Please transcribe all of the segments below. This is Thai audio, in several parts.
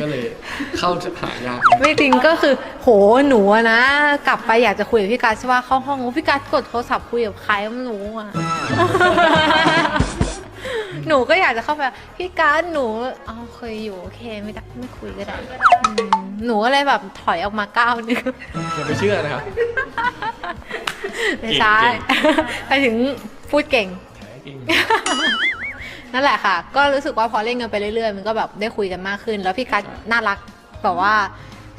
ก็เลยเข้าหายากไม่จริงก็คือโหหนูอะนะ กลับไปอยากจะคุยกับพี่การใช่ว่าเข้าห้องพี่การกดโทรศัพท์คุยกับใครไม่รู้อะหนูก็อยากจะเข้าไปพี่การหนูเอาเคยอยู่โอเคไม่ได้ไม่คุยก็ได้อืมหนูก็เลยแบบถอยออกมาก้าวนึง อย่าไปเชื่อนะครับ ไม่ใช่เก่ง ไปถึงพูดเก่ง แท้จริง นั่นแหละค่ะ ก็รู้สึกว่าพอเล่นกันไปเรื่อยๆ มันก็แบบได้คุยกันมากขึ้น แล้วพี่กัสน่ารักแบบว่า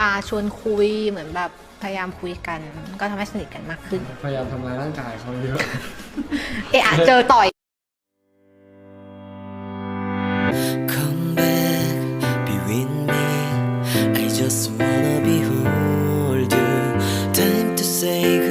อาชวนคุยเหมือนแบบพยายามคุยกัน ก็ทำให้สนิทกันมากขึ้น พยายามทำลายร่างกายเขาเยอะ เอะอเจอต่อย just wanna behold you. Time to say goodbye.